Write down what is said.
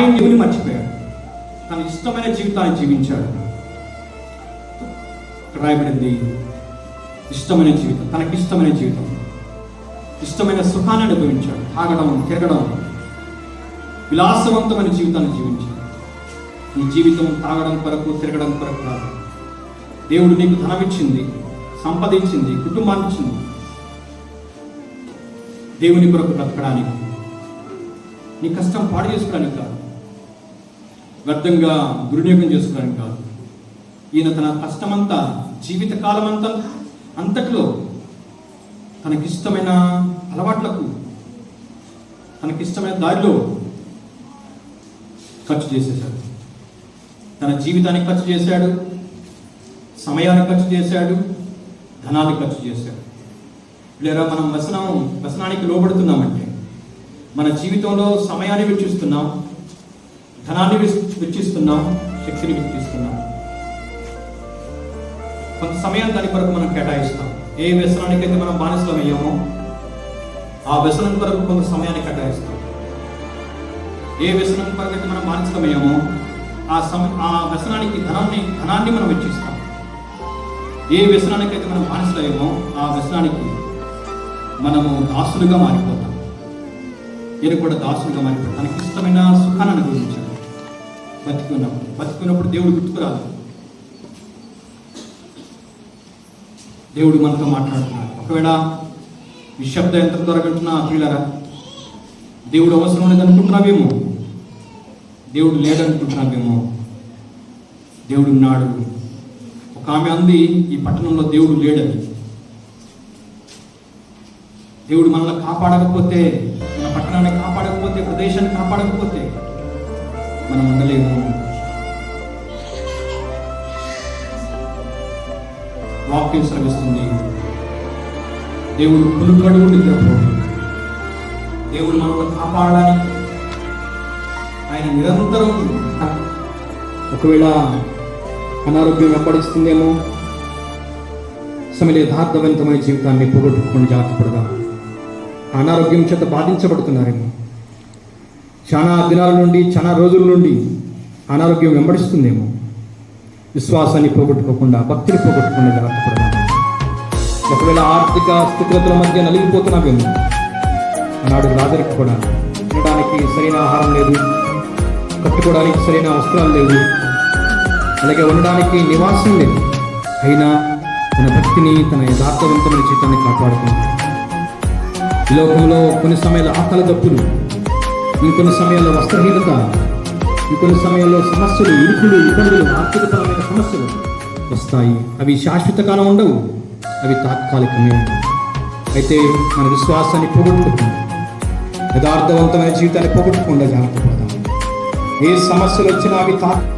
ఆయన దేవుని మర్చిపోయాడు తన ఇష్టమైన జీవితాన్ని జీవించాడు. రాయబడింది ఇష్టమైన జీవితం తనకి ఇష్టమైన జీవితం ఇష్టమైన సుఖాన్ని అనుభవించాడు. తాగడం తిరగడం విలాసవంతమైన జీవితాన్ని జీవించాడు. నీ జీవితం తాగడం కొరకు తిరగడం కొరకు కాదు. దేవుడు నీకు ధనమిచ్చింది సంపదించింది కుటుంబాన్ని ఇచ్చింది. దేవుని కొరకు బ్రతకడానికి నీ కష్టం పాడు చేసుకోవడానికి కాదు. వ్యర్థంగా దుర్వినియోగం చేసుకోవడానికి కాదు. ఈయన తన కష్టమంతా జీవిత కాలమంతా అంతా అంతట్లో తనకిష్టమైన అలవాట్లకు తనకిష్టమైన దారిలో ఖర్చు చేసేశాడు. తన జీవితానికి ఖర్చు చేశాడు సమయాన్ని ఖర్చు చేశాడు ధనాన్ని ఖర్చు చేశాడు. లేదా మనం వ్యసనం వ్యసనానికి లోబడుతున్నామంటే మన జీవితంలో సమయాన్ని వెచ్చిస్తున్నాం ధనాన్ని వెచ్చిస్తున్నాం శక్తిని వెచ్చిస్తున్నాం కొంత సమయం దాని కొరకు మనం కేటాయిస్తాం. ఏ వ్యసనానికైతే మనం బానిసలం అయ్యామో ఆ వ్యసనం కొరకు కొంత సమయాన్ని కేటాయిస్తాం. ఏ వ్యసనం కొరకు అయితే మనం బానిసలం అయ్యామో ఆ సమ ఆ వ్యసనానికి ధనాన్ని ధనాన్ని మనం వెచ్చిస్తాం. ఏ వ్యసనానికైతే మనం బానిసలయ్యామో ఆ వ్యసనానికి మనము దాసులుగా మారిపోతాం. నేను కూడా దాసులుగా మారిపోతాం తనకి ఇష్టమైన సుఖాన్ని అనుభవించాడు బతికున్నప్పుడు బతికున్నప్పుడు దేవుడు గుర్తుకురాదు. దేవుడు మనతో మాట్లాడుతున్నాడు. ఒకవేళ నిశ్శబ్ద యంత్రం ద్వారా పిల్లరా దేవుడు అవసరం లేదు అనుకుంటున్నావేమో? దేవుడు లేడనుకుంటున్నావేమో దేవుడు ఉన్నాడు. ఒక ఆమె అంది ఈ పట్టణంలో దేవుడు లేడని. దేవుడు మనల్ని కాపాడకపోతే మన పట్టణాన్ని కాపాడకపోతే ప్రదేశాన్ని కాపాడకపోతే మనం ఉండలేము. వాక్యం శ్రమిస్తుంది దేవుడు పులుకడుగు నిద్రపోడు. దేవుడు మనల్ని కాపాడడానికి ఆయన నిరంతరం ఒకవేళ అనారోగ్యం వెంబడిస్తుందేమో సమయ యథార్థవంతమైన జీవితాన్ని పోగొట్టుకుని జాగ్రత్త పడదాం అనారోగ్యం చేత బాధించబడుతున్నారేమో చాలా దినాల నుండి చాలా రోజుల నుండి అనారోగ్యం వెంబడిస్తుందేమో. విశ్వాసాన్ని పోగొట్టుకోకుండా భక్తిని పోగొట్టుకుండా జాగ్రత్త ఒకవేళ ఆర్థిక స్థితిగతుల మధ్య నలిగిపోతున్నామేమో ఆనాడు రాజరికి కూడా తినడానికి సరైన ఆహారం లేదు. కట్టుకోవడానికి సరైన వస్త్రాలు లేవు. అలాగే ఉండడానికి నివాసం లేదు. అయినా తన భక్తిని తన యథార్థవంతమైన జీవితాన్ని కాపాడుతుంది లోకంలో కొన్ని సమయాల ఆకలి తప్పులు ఇంకొన్ని సమయాల్లో వస్త్రహీనత ఇంకొన్ని సమయాల్లో సమస్యలు ఇరుకులు ఇబ్బందులు ఆర్థికపరమైన సమస్యలు వస్తాయి. అవి శాశ్వత కాలం ఉండవు అవి తాత్కాలికమే ఉండవు. అయితే మన విశ్వాసాన్ని పోగొట్టుకుంటాం యథార్థవంతమైన జీవితాన్ని పోగొట్టకుండా జాగ్రత్త పడదాం. ఏ సమస్యలు వచ్చినా అవి తాత్కాలిక